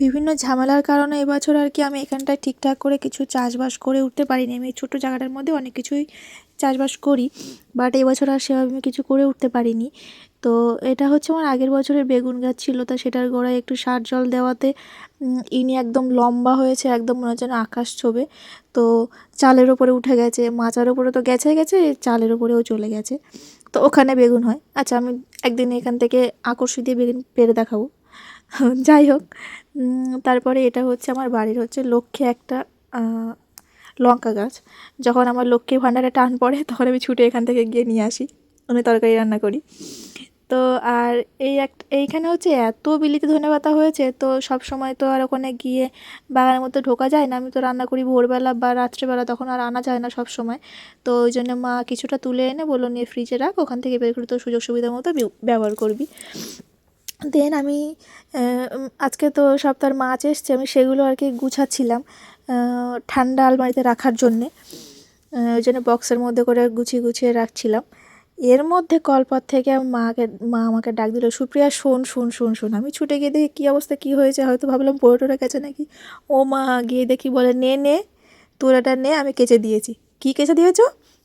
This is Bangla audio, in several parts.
বিভিন্ন ঝামেলার কারণে এবছর আর কি আমি এখানটায় ঠিকঠাক করে কিছু চাষবাস করে উঠতে পারিনি। আমি ছোটো জায়গাটার মধ্যে অনেক কিছুই চাষবাস করি বাট এবছর আর সেভাবে আমি কিছু করে উঠতে পারিনি। তো এটা হচ্ছে আমার আগের বছরের বেগুন গাছ ছিল, তা সেটার গোড়ায় একটু সার জল দেওয়াতে ইনি একদম লম্বা হয়েছে, একদম মনে হচ্ছে আকাশ ছোবে। তো চালের ওপরে উঠে গেছে, মাচার ওপরে তো গেছে গেছে, চালের ওপরেও চলে গেছে। তো ওখানে বেগুন হয়। আচ্ছা আমি একদিন এখান থেকে আকর্ষি দিয়ে বেগুন পেরে দেখাবো। যাই হোক তারপরে এটা হচ্ছে আমার বাড়ির হচ্ছে লক্ষ্যে একটা লঙ্কা গাছ। যখন আমার লক্ষ্মী ভাণ্ডারে টান পড়ে, তখন আমি ছুটে এখান থেকে গিয়ে নিয়ে আসি। আমি তরকারি রান্না করি। তো আর এই এক, এইখানে হচ্ছে এত বিলিতি ধনেপাতা হয়েছে, তো সব সময় তো আর ওখানে গিয়ে বাগানের মধ্যে ঢোকা যায় না। আমি তো রান্না করি ভোরবেলা বা রাত্রেবেলা, তখন আর আনা যায় না সব সময়। তো ওই জন্য মা কিছুটা তুলে এনে বলল, নিয়ে ফ্রিজে রাখ, ওখান থেকে বের করে তো সুযোগ সুবিধা মতো ব্যবহার করবি। দেন আমি আজকে তো সপ্তাহের মাছ এসছে, আমি সেগুলো আর কি গুছাচ্ছিলাম ঠান্ডা আলমারিতে রাখার জন্যে ওই জন্য বক্সের মধ্যে করে গুছিয়ে গুছিয়ে রাখছিলাম। এর মধ্যে কলপাত থেকে মাকে, মা আমাকে ডাক দিল, সুপ্রিয়া, শোন শোন শোন শোন। আমি ছুটে গিয়ে দেখি, কী অবস্থা? কী হয়েছে? হয়তো ভাবলাম পড়ে টরে গেছে নাকি। ও মা গিয়ে দেখি বলে, নে নে তোর এটা নে, আমি কেচে দিয়েছি। কী কেচে দিয়েছ?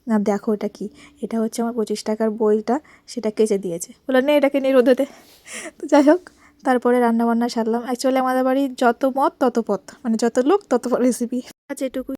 না, দেখো এটা কি? এটা হচ্ছে আমার পঁচিশ টাকার বইটা, সেটা কেচে দিয়েছে। বলে নে, এটাকে নিয়ে রোদেতে তো যাই হোক, তারপরে রান্নাবান্না সারলাম। অ্যাকচুয়ালি আমাদের বাড়ি যত মত, তত পথ। মানে যত লোক, তত রেসিপি আচ্ছা এটুকু